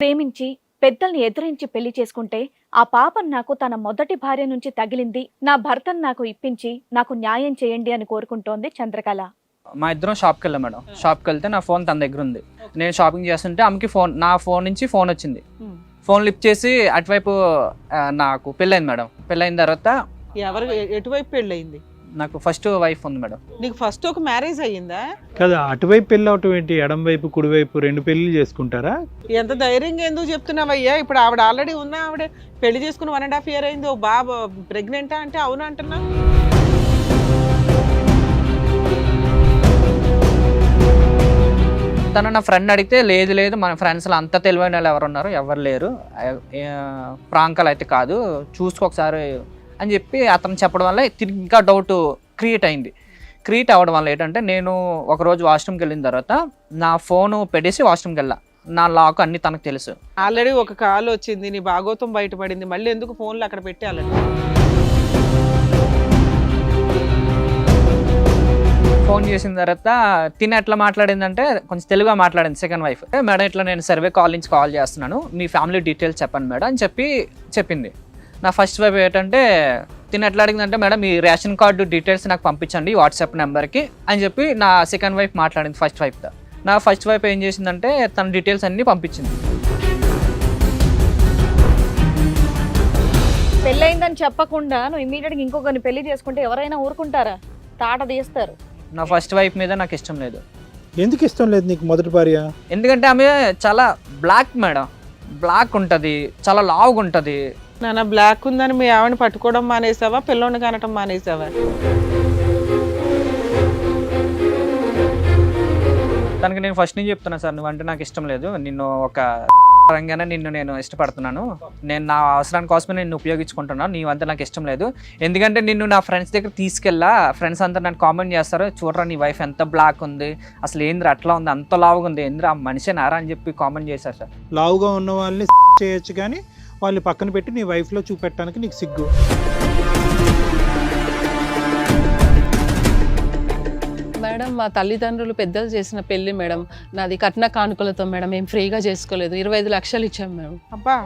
ప్రేమించి పెద్దల్ని ఎదిరించి పెళ్ళి చేసుకుంటే ఆ పాపం నాకు తన మొదటి భార్య నుంచి తగిలింది నా భర్తను నాకు ఇప్పించి నాకు న్యాయం చేయండి అని కోరుకుంటోంది చంద్రకళ. మా ఇద్దరం షాప్కి వెళ్ళాం మేడం. షాప్కి వెళ్తే నా ఫోన్ తన దగ్గర ఉంది నేను షాపింగ్ చేస్తుంటే ఆమెకి ఫోన్ నా ఫోన్ నుంచి ఫోన్ వచ్చింది. ఫోన్ లిఫ్ట్ చేసి అటువైపు నాకు పెళ్ళైంది మేడం. పెళ్ళైన తర్వాత ఎవరు ఎటువైపు పెళ్ళయింది? నాకు ఫస్ట్ వైఫ్ ఉంది మేడం. నీకు ఫస్ట్ ఒక మ్యారేజ్ అయ్యిందా? కదా అటువైపు పెళ్ళి అవటం ఏంటి? ఎడం వైపు కుడి వైపు రెండు పెళ్ళి చేసుకుంటారా? ఎంత ధైర్యంగా ఎందుకు చెప్తున్నావయ్యా? ఇప్పుడు ఆవిడ ఆల్రెడీ ఉన్నా ఆవిడ పెళ్ళి చేసుకుని వన్ అండ్ హాఫ్ ఇయర్ అయింది. ఓ బాబు ప్రెగ్నెంటా అంటే అవును అంటున్నా? తను నా ఫ్రెండ్ అడిగితే లేదు లేదు మన ఫ్రెండ్స్లో అంత తెలివైన వాళ్ళు ఎవరు ఉన్నారు ఎవరు లేరు ప్రాంకాలు అయితే కాదు. చూసుకో ఒకసారి అని చెప్పి అతను చెప్పడం వల్ల తిరిగి ఇంకా డౌట్ క్రియేట్ అయింది. క్రియేట్ అవ్వడం వల్ల ఏంటంటే నేను ఒకరోజు వాష్రూమ్కి వెళ్ళిన తర్వాత నా ఫోను పెట్టేసి వాష్రూమ్కి వెళ్ళా. నా లాక్ అన్ని తనకు తెలుసు. ఆల్రెడీ ఒక కాల్ వచ్చింది నీ భాగోతం బయటపడింది మళ్ళీ ఎందుకు ఫోన్లు అక్కడ పెట్టాలని ఫోన్ చేసిన తర్వాత తిన ఎట్లా మాట్లాడిందంటే కొంచెం తెలుగుగా మాట్లాడింది సెకండ్ వైఫ్ మేడం ఇట్లా నేను సర్వే కాల్ నుంచి కాల్ చేస్తున్నాను. మీ ఫ్యామిలీ డీటెయిల్స్ చెప్పండి మేడం అని చెప్పి చెప్పింది. నా ఫస్ట్ వైఫ్ ఏంటంటే తిన ఎట్లా అడిగిందంటే మేడం మీ రేషన్ కార్డు డీటెయిల్స్ నాకు పంపించండి వాట్సాప్ నెంబర్కి అని చెప్పి నా సెకండ్ వైఫ్ మాట్లాడింది ఫస్ట్ వైఫ్తో నా ఫస్ట్ వైఫ్ ఏం చేసిందంటే తన డీటెయిల్స్ అన్నీ పంపించింది. పెళ్ళయిందని చెప్పకుండా నువ్వు ఇమీడియట్గా ఇంకొకరిని పెళ్ళి చేసుకుంటే ఎవరైనా ఊరుకుంటారా? తాట తీస్తారు. నా ఫస్ట్ వైఫ్ మీద నాకు ఇష్టం లేదు. ఎందుకు ఇష్టం లేదు నీకు మొదటి భార్య? ఎందుకంటే ఆమె చాలా బ్లాక్ మేడం. బ్లాక్ ఉంటుంది చాలా లావుగా ఉంటుంది నాన్న బ్లాక్ ఉందని మీ ఆవిడని పట్టుకోవడం మానేసావా? పిల్లోని కనటం మానేసావా? తనకి నేను ఫస్ట్ నుంచి చెప్తున్నా సార్ నువ్వు అంటే నాకు ఇష్టం లేదు. నిన్ను ఒక పరంగానే నిన్ను నేను ఇష్టపడుతున్నాను. నేను నా అవసరాని కోసమే నిన్ను ఉపయోగించుకుంటున్నాను. నీవంతా నాకు ఇష్టం లేదు. ఎందుకంటే నిన్ను నా ఫ్రెండ్స్ దగ్గర తీసుకెళ్ళా. ఫ్రెండ్స్ అంతా నన్ను కామెంట్ చేస్తారు. చూడరా నీ వైఫ్ ఎంత బ్లాక్ ఉంది. అసలు ఏంద్ర అట్లా ఉంది? అంత లావుగా ఉంది. ఏంద్ర ఆ మనిషి నారా అని చెప్పి కామెంట్ చేశారు సార్. లావుగా ఉన్న వాళ్ళని చేయొచ్చు కానీ వాళ్ళని పక్కన పెట్టి నీ వైఫ్లో చూపెట్టడానికి నీకు సిగ్గు. మేడం మా తల్లిదండ్రులు పెద్దలు చేసిన పెళ్ళి మేడం. నాది కట్న కానుకలతో మేడం. మేము ఫ్రీగా చేసుకోలేదు. ఇరవై ఐదు లక్షలు ఇచ్చాం మేడం. అబ్బా!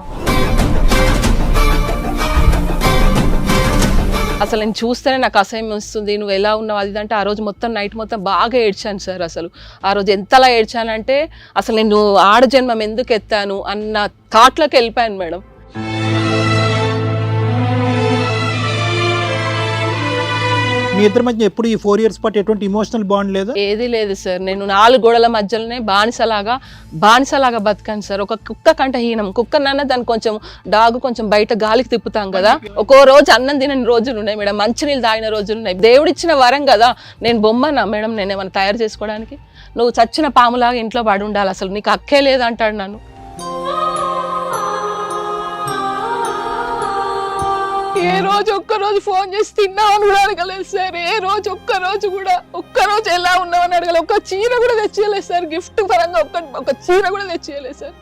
అసలు నేను చూస్తేనే నాకు అసహ్యం వస్తుంది. నువ్వు ఎలా ఉన్నావు? అది అంటే ఆ రోజు మొత్తం నైట్ మొత్తం బాగా ఏడ్చాను సార్ అసలు. ఆ రోజు ఎంతలా ఏడ్చానంటే అసలు నేను ఆడజన్మం ఎందుకు ఎత్తాను అన్న థాట్లోకి వెళ్ళిపోయాను మేడం. మీ ఇద్దరి మధ్య ఎప్పుడు ఈ ఫోర్ ఇయర్స్ పాటు ఎటువంటి ఇమోషనల్ బాండ్ లేదు? ఏది లేదు సార్ నేను నాలుగు గోడల మధ్యలోనే బానిసలాగా బానిసలాగా బతికాను సార్ ఒక కుక్క కంట హీనం. కుక్కనన్నా దాన్ని కొంచెం డాగ్ కొంచెం బయట గాలికి తిప్పుతాం కదా. ఒక్కో రోజు అన్నం తినని రోజులు ఉన్నాయి మేడం. మంచినీళ్ళు తాగిన రోజులు ఉన్నాయి. దేవుడిచ్చిన వరం కదా. నేను బొమ్మనా మేడం? నేను ఏమైనా తయారు చేసుకోవడానికి? నువ్వు చచ్చిన పాములాగా ఇంట్లో పడి ఉండాలి అసలు. నీకు అక్కే లేదంటాడు నన్ను. ఏ రోజు ఒక్క రోజు ఫోన్ చేసి తిన్నావు అని కూడా అడగలేదు సార్. ఏ రోజు ఒక్క రోజు కూడా ఒక్క రోజు ఎలా ఉన్నావు అని అడగలేదు. ఒక్క చీర కూడా తెచ్చేయలేదు సార్. గిఫ్ట్ పరంగా ఒక్క ఒక చీర కూడా తెచ్చేయలేదు సార్.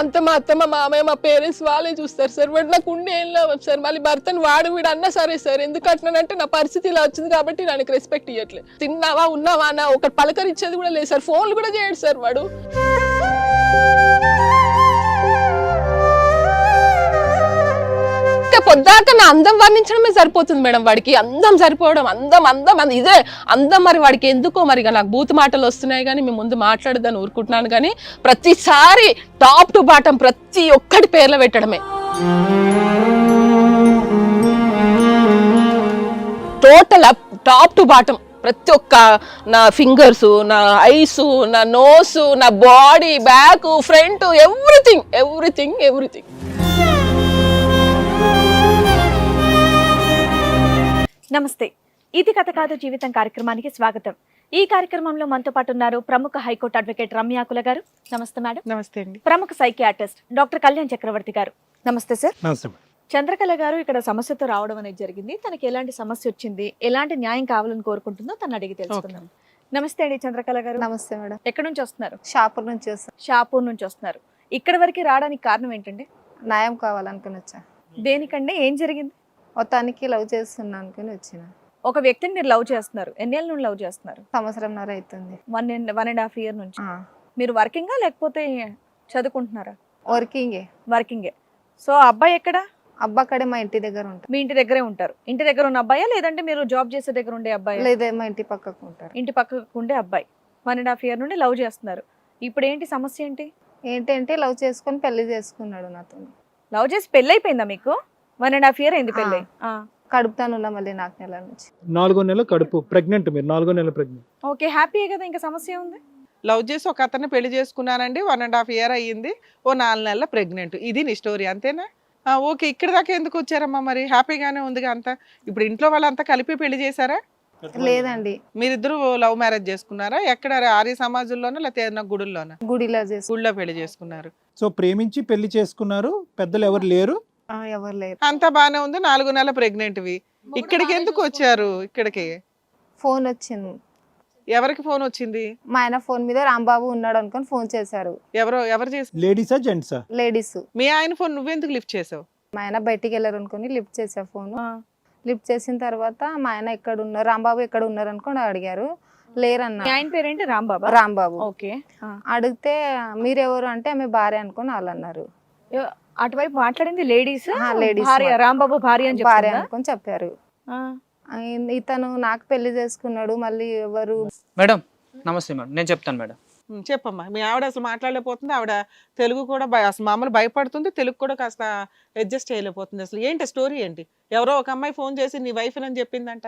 అంత మా అత్త మా మామయ్య మా పేరెంట్స్ వాళ్ళే చూస్తారు సార్. వాడు నాకు ఉండే ఏం లేవు సార్? మళ్ళీ భర్తను వాడు వీడు అన్నా సరే సార్. ఎందుకు అంటున్నానంటే నా పరిస్థితి ఇలా వచ్చింది కాబట్టి నాకు రెస్పెక్ట్ ఇవ్వట్లేదు తిన్నావా ఉన్నావా అన్న ఒక పలకరించేది కూడా లేదు సార్. ఫోన్లు కూడా చేయడు సార్ వాడు. పొద్దాక నా అందం వర్ణించడమే సరిపోతుంది మేడం వాడికి. అందం సరిపోవడం అందం అందం అది ఇదే అందం మరి వాడికి ఎందుకో మరి ఇక నాకు బూత్ మాటలు వస్తున్నాయి కానీ మేము ముందు మాట్లాడదాన్ని ఊరుకుంటున్నాను కానీ ప్రతిసారి టాప్ టు బాటం ప్రతి ఒక్కటి పేర్లు పెట్టడమే. టోటల్ టాప్ టు బాటం ప్రతి ఒక్క నా ఫింగర్స్ నా ఐస్ నా నోస్ నా body back front everything everything everything. నమస్తే. ఇది కథ కాదు జీవితం కార్యక్రమానికి స్వాగతం. ఈ కార్యక్రమంలో మనతో పాటు ఉన్నారు ప్రముఖ హైకోర్టు అడ్వకేట్ రమ్యాకుల గారు. నమస్తే మేడం. నమస్తే అండి. ప్రముఖ సైకియాట్రిస్ట్ డాక్టర్ కళ్యాణ్ చక్రవర్తి గారు. నమస్తే సార్. నమస్తే. చంద్రకళ గారు ఇక్కడ సమస్యతో రావడం అనేది జరిగింది. తనకి ఎలాంటి సమస్య వచ్చింది ఎలాంటి న్యాయం కావాలని కోరుకుంటుందో తను అడిగి తెలుసుకుందాం. నమస్తే అండి చంద్రకళ గారు. నమస్తే మేడం. ఎక్కడి నుంచి వస్తున్నారు? షాపూర్ నుంచి షాపూర్ నుంచి వస్తున్నారు. ఇక్కడ వరకు రావడానికి కారణం ఏంటండి? న్యాయం కావాలనుకుని వచ్చా. దేనికంటే ఏం జరిగింది? మొత్తానికి లవ్ చేస్తున్నా అనుకుని వచ్చిన. ఒక వ్యక్తిని మీరు లవ్ చేస్తున్నారు. ఎన్నేళ్ళ నుండి లవ్ చేస్తున్నారు? సంవత్సరంన్నర అవుతుంది one one and half year నుంచి. ఆ, మీరు వర్కింగా లేకపోతే చదువుకుంటున్నారా? వర్కింగే. వర్కింగే. సో ఆ అబ్బాయి ఎక్కడ? అబ్బా అక్కడే మా ఇంటి దగ్గర ఉంటారు. మీ ఇంటి దగ్గరే ఉంటారు. ఇంటి దగ్గర ఉన్న అబ్బాయా? లేదంటే మీరు జాబ్ చేసే దగ్గర ఉండే అబ్బాయి? లేదా మా ఇంటి పక్కకు ఉంటారు. ఇంటి పక్కకు ఉండే అబ్బాయి. వన్ అండ్ హాఫ్ ఇయర్ నుండి లవ్ చేస్తున్నారు. ఇప్పుడు ఏంటి సమస్య ఏంటి? ఏంటంటే లవ్ చేసుకొని పెళ్ళి చేసుకున్నాడు నాతో లవ్ చేసి పెళ్ళి అయిపోయిందా మీకు? వన్ అండ్ హాఫ్ ఇయర్ అయింది పెళ్ళి. కడుపుతానున్నా మళ్ళీ నాకు నెల నుంచి. నాలుగో నెల కడుపు ప్రెగ్నెంట్ మీరు నాలుగో నెల ప్రెగ్నెంట్ ఓకే హ్యాపీయే కదా ఇంకా సమస్య ఉంది? లవ్ చేసి ఒక అతన్ని పెళ్ళి చేసుకున్నానండి వన్ అండ్ హాఫ్ ఇయర్ అయ్యింది ఓ నాలుగు నెలల ప్రెగ్నెంట్ ఇది నీ స్టోరీ అంతేనా? ఓకే ఇక్కడ దాకా ఎందుకు వచ్చారమ్మా మరి? హ్యాపీగానే ఉందిగా అంతా? ఇప్పుడు ఇంట్లో వాళ్ళంతా కలిపి పెళ్ళి చేశారా? లేదండి. మీరిద్దరు లవ్ మ్యారేజ్ చేసుకున్నారా? ఎక్కడ? ఆర్య సమాజంలోనా లేకపోతే ఏదైనా గుడుల్లోనా? గుడిలో చేసి గుళ్ళో పెళ్ళి చేసుకున్నారు. సో ప్రేమించి పెళ్ళి చేసుకున్నారు పెద్దలు ఎవరు లేరు? ఎవరు లేరు. అంతా బానే ఉంది. నాలుగు నెలల ప్రెగ్నెంట్వి. ఇక్కడికి ఎందుకు వచ్చారు ఇక్కడికి? ఫోన్ వచ్చింది. ఎవరికి ఫోన్ వచ్చింది? మా ఆయన ఫోన్ మీద రాంబాబు ఉన్నాడు అనుకొని ఫోన్ చేశారు. ఎవరో ఎవరు చేసి? లేడీసా జెంట్సా? లేడీస్. మీ ఆయన ఫోన్ నువ్వెందుకు లిఫ్ట్ చేసావు? మా ఆయన బయటికి వెళ్ళారు అనుకొని లిఫ్ట్ చేసా ఫోన్. లిఫ్ట్ చేసిన తర్వాత మా ఆయన ఎక్కడ ఉన్నారు? రాంబాబు ఎక్కడ ఉన్నారు అనుకొని అడిగారు. మీ లేరన్న ఆయన పేరేంటి? రాంబాబా? రాంబాబు. ఓకే. అడిగితే మీరెవరు? అంటే ఆమె భార్య అనుకొని వాళ్ళు అన్నారు అటువైపు మాట్లాడింది లేడీస్? ఆ, ladies భార్య రాంబాబు భార్య అని భార్య? అనుకొని చెప్పారు. ఇతను నాకు పెళ్ళి చేసుకున్నాడు మళ్ళీ ఎవరు మేడం నమస్తే మేడం. నేను చెప్తాను మేడం. చెప్పమ్మా. మీ ఆవిడ అసలు మాట్లాడలేకపోతుంది. ఆవిడ తెలుగు కూడా భయ- అసలు మామూలు భయపడుతుంది. తెలుగు కూడా కాస్త అడ్జస్ట్ చేయలేకపోతుంది అసలు. ఏంటి స్టోరీ ఏంటి? ఎవరో ఒక అమ్మాయి ఫోన్ చేసి నీ వైఫ్ అని చెప్పిందంట.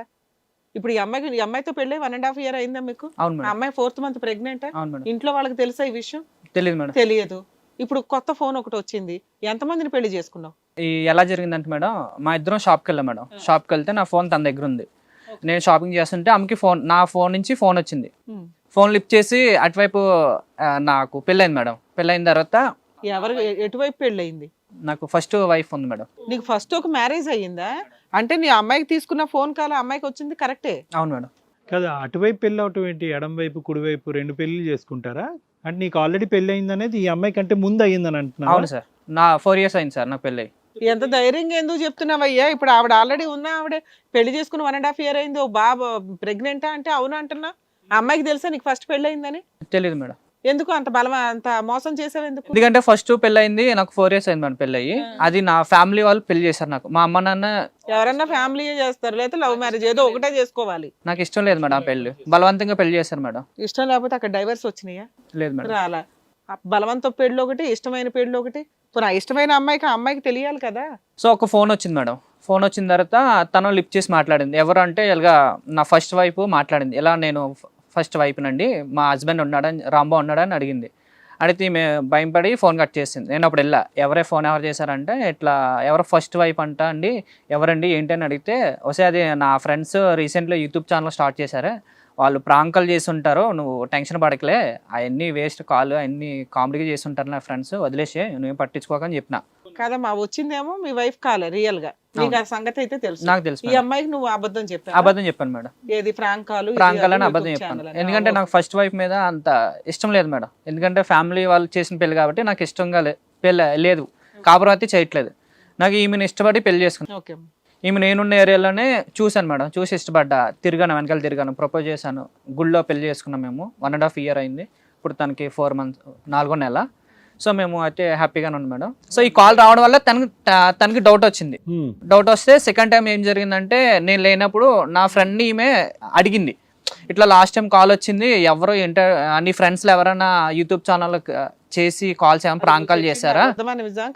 ఇప్పుడు ఈ అమ్మాయికి ఈ అమ్మాయితో పెళ్ళి వన్ అండ్ హాఫ్ ఇయర్ అయిందా మీకు? అమ్మాయి ఫోర్త్ మంత్ ప్రెగ్నెంట్ అవును మేడం. ఇంట్లో వాళ్ళకి తెలుసా ఈ విషయం? తెలియదు మేడం. తెలియదు. ఇప్పుడు కొత్త ఫోన్ ఒకటి వచ్చింది. ఎంతమందిని పెళ్ళి చేసుకున్నావు? ఈ ఎలా జరిగిందంటే మేడం మా ఇద్దరం షాప్కి వెళ్ళాం మేడం. షాప్కి వెళ్తే నా ఫోన్ తన దగ్గర ఉంది. నేను షాపింగ్ చేస్తుంటే ఆమెకి ఫోన్ నా ఫోన్ నుంచి ఫోన్ వచ్చింది. ఫోన్ లిఫ్ట్ చేసి అటువైపు నాకు పెళ్ళైంది మేడం. పెళ్ళైన తర్వాత ఎవరు ఎటువైపు పెళ్ళయింది? నాకు ఫస్ట్ వైఫ్ ఉంది మేడం. నీకు ఫస్ట్ ఒక మ్యారేజ్ అయ్యిందా? అంటే నీ అమ్మాయికి తీసుకున్న ఫోన్ కాల్ అమ్మాయికి వచ్చింది కరెక్టే? అవును మేడం. కదా అటువైపు పెళ్ళి అవటం ఏంటి? ఎడం వైపు కుడివైపు రెండు పెళ్ళి చేసుకుంటారా? అంటే నీకు ఆల్రెడీ పెళ్ళి అయింది అనేది ఈ అమ్మాయి కంటే ముందు అయ్యిందని అంటున్నా అవును సార్. నా ఫోర్ ఇయర్స్ అయింది సార్ నాకు పెళ్ళై. ఎంత ధైర్యంగా ఎందుకు చెప్తున్నావయ్యా? ఇప్పుడు ఆవిడ ఆల్రెడీ ఉన్నా ఆవిడ పెళ్ళి చేసుకుని వన్ అండ్ హాఫ్ ఇయర్ అయింది. ఓ బాబు ప్రెగ్నెంటా అంటే అవును అంటున్నా? ఆ అమ్మాయికి తెలుసా నీకు ఫస్ట్ పెళ్ళి అయిందని? తెలియదు మేడం. ఎందుకు అంత బలం అంత మోసం చేసావు ఎందుకు? ఎందుకంటే ఫస్ట్ పెళ్ళయింది నాకు ఫోర్ ఇయర్స్ అయింది మేడం పెళ్ళయి. అది నా ఫ్యామిలీ వాళ్ళు పెళ్ళి చేశారు నాకు. మా అమ్మ నాన్న ఎవరన్నా ఫ్యామిలీ చేస్తారు లేకపోతే లవ్ మ్యారేజ్ ఏదో ఒకటే చేసుకోవాలి. నాకు ఇష్టం లేదు మేడం ఆ పెళ్ళి బలవంతంగా పెళ్ళి చేశారు మేడం. ఇష్టం లేకపోతే అక్కడ డైవర్స్ వచ్చినాయా? లేదు మేడం. రాలా. బలవంతం పెళ్ళి ఒకటి ఇష్టమైన పెళ్ళి ఒకటి. ఆ ఇష్టమైన అమ్మాయికి ఆ అమ్మాయికి తెలియాలి కదా. సో ఒక ఫోన్ వచ్చింది మేడం. ఫోన్ వచ్చిన తర్వాత తను లిఫ్ట్ చేసి మాట్లాడింది. ఎవరు అంటే ఇలాగా నా ఫస్ట్ వైఫ్ మాట్లాడింది. ఇలా నేను ఫస్ట్ వైపునండి మా హస్బెండ్ ఉన్నాడని రాంబా ఉన్నాడని అడిగింది. అడిగితే మే భయం పడి ఫోన్ కట్ చేసింది. నేను అప్పుడు వెళ్ళా. ఎవరే ఫోన్ ఎవరు చేశారంటే ఇట్లా ఎవరు ఫస్ట్ వైఫ్ అంట అండి ఎవరండి ఏంటి అని అడిగితే వస్తే అది నా ఫ్రెండ్స్ రీసెంట్గా యూట్యూబ్ ఛానల్ స్టార్ట్ చేశారు. వాళ్ళు ప్రాంకలు చేసి ఉంటారు నువ్వు టెన్షన్ పడకలే అవన్నీ వేస్ట్ కాల్ అవన్నీ కామెడీగా చేసి ఉంటారు నా ఫ్రెండ్స్ వదిలేసి నువ్వు పట్టించుకోకని చెప్పినా. కదమ్మా వచ్చిందేమో మీ వైఫ్ కాలే రియల్గా. నీకు ఆ సంగతి అయితే తెలుసు. నాకు తెలుసు ఈ మేడం. అమ్మాయికి నువ్వు అబద్ధం చెప్పావు? అబద్ధం చెప్పాను మేడం. ఏది ఫ్రాంక్ కాలు ఇది ప్రాంక్ అని అది అబద్ధం YouTube చెప్పాను. channel అని. ఎందుకంటే నాకు ఫస్ట్ వైఫ్ మీద అంత ఇష్టం లేదు మేడం. ఎందుకంటే ఫ్యామిలీ వాళ్ళు చేసిన పెళ్ళి కాబట్టి నాకు ఇష్టంగా లే- పెళ్ళి లేదు. కాపురం అయితే చేయట్లేదు. నాకు ఈమెను ఇష్టపడి పెళ్ళి చేసుకున్నాను ఓకే ఈమె నేనున్న ఏరియాలోనే చూశాను మేడం. చూసి ఇష్టపడ్డా. తిరిగాను వెనకాల తిరిగాను. ప్రపోజ్ చేశాను. గుళ్ళో పెళ్ళి చేసుకున్నాం మేము. వన్ అండ్ హాఫ్ ఇయర్ అయింది. ఇప్పుడు తనకి ఫోర్ మంత్స్ నాలుగో నెల. సో మేము అయితే హ్యాపీగానే ఉన్నాం మేడం. సో ఈ కాల్ రావడం వల్ల తనకి తనకి డౌట్ వచ్చింది. డౌట్ వస్తే సెకండ్ టైం ఏం జరిగిందంటే నేను లేనప్పుడు నా ఫ్రెండ్ని ఈమె అడిగింది. ఇట్లా లాస్ట్ టైం కాల్ వచ్చింది ఎవరో ఇంటర్ నీ ఫ్రెండ్స్లో ఎవరైనా యూట్యూబ్ ఛానల్ చేసి కాల్స్ ఏమైనా ప్రాంక్ కాల్ చేశారా?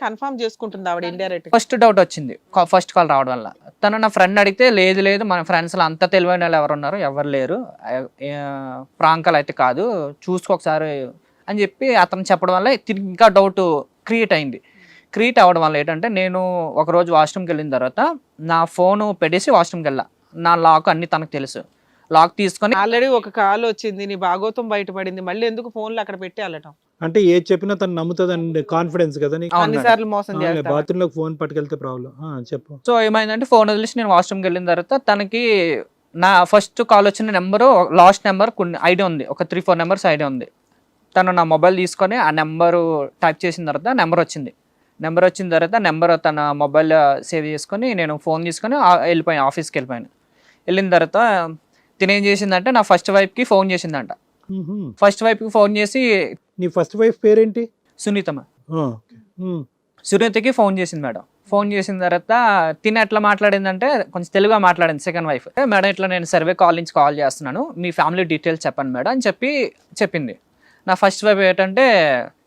కన్ఫర్మ్ చేసుకుంటుంది ఆవిడ ఇండైరెక్ట్ ఫస్ట్ డౌట్ వచ్చింది. ఫస్ట్ కాల్ రావడం వల్ల. తను నా ఫ్రెండ్ అడిగితే లేదు లేదు మన ఫ్రెండ్స్లో అంత తెలివైన వాళ్ళు ఎవరు ఉన్నారు ఎవరు లేరు ప్రాంకాలు అయితే కాదు. చూసుకో ఒకసారి అని చెప్పి అతను చెప్పడం వల్ల తిరిగి ఇంకా డౌట్ క్రియేట్ అయింది. క్రియేట్ అవ్వడం వల్ల ఏంటంటే నేను ఒకరోజు వాష్రూమ్కి వెళ్ళిన తర్వాత నా ఫోను పెట్టేసి వాష్రూమ్కి వెళ్ళా. నా లాక్ అన్ని తనకు తెలుసు. లాక్ తీసుకొని ఆల్రెడీ ఒక కాల్ వచ్చింది నీ భాగోతం బయటపడింది మళ్ళీ ఎందుకు ఫోన్లు అక్కడ పెట్టి వెళ్ళటం? అంటే ఏది చెప్పినా తను నమ్ముతుంది కాన్ఫిడెన్స్ కదా. అన్నిసార్లు మోసం చేస్తా బాత్రూమ్లోకి ఫోన్ పట్టుకెళ్తే ప్రాబ్లం చెప్పు. సో ఏమైందంటే ఫోన్ వదిలేసి నేను వాష్రూమ్కి వెళ్ళిన తర్వాత తనకి నా ఫస్ట్ కాల్ వచ్చిన నెంబరు లాస్ట్ నెంబర్ కొన్ని ఐడియా ఉంది. ఒక త్రీ ఫోర్ నెంబర్స్ ఐడియా ఉంది. తను నా మొబైల్ తీసుకొని ఆ నెంబరు టైప్ చేసిన తర్వాత నెంబర్ వచ్చింది. నెంబర్ వచ్చిన తర్వాత నెంబర్ తన మొబైల్ సేవ్ చేసుకొని నేను ఫోన్ తీసుకొని వెళ్ళిపోయాను ఆఫీస్కి వెళ్ళిపోయాను. వెళ్ళిన తర్వాత తినేం చేసిందంటే నా ఫస్ట్ వైఫ్కి ఫోన్ చేసిందంట. ఫస్ట్ వైఫ్కి ఫోన్ చేసి నీ ఫస్ట్ వైఫ్ పేరేంటి? సునీతమ్మ. సునీతకి ఫోన్ చేసింది మేడం. ఫోన్ చేసిన తర్వాత తిన ఎట్లా మాట్లాడిందంటే కొంచెం తెలుగుగా మాట్లాడింది సెకండ్ వైఫ్ మేడం ఇట్లా నేను సర్వే కాల్ నుంచి కాల్ చేస్తున్నాను. మీ ఫ్యామిలీ డీటెయిల్స్ చెప్పండి మేడం అని చెప్పి చెప్పింది. నా ఫస్ట్ వైఫ్ ఏంటంటే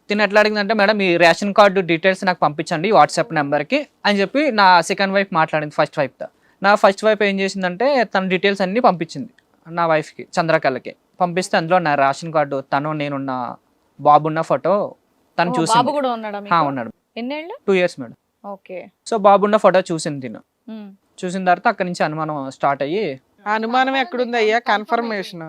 తిన ఎట్లా అడిగిందంటే మేడం మీ రేషన్ కార్డు డీటెయిల్స్ నాకు పంపించండి వాట్సాప్ నెంబర్కి అని చెప్పి నా సెకండ్ వైఫ్ మాట్లాడింది ఫస్ట్ వైఫ్తో. నా ఫస్ట్ వైఫ్ ఏం చేసిందంటే తన డీటెయిల్స్ అన్నీ పంపించింది నా వైఫ్కి చంద్రకళకి. పంపిస్తే అందులో నా రేషన్ కార్డు తను నేనున్న బాబున్న ఫోటో తను చూసి బాబు కూడా ఉన్నాడా two years madam. Okay. So బాబున్న photo చూసింది తిను. చూసిన తర్వాత అక్కడి నుంచి అనుమానం స్టార్ట్ అయ్యి అనుమానం ఎక్కడుంది అయ్యా? కన్ఫర్మేషన్.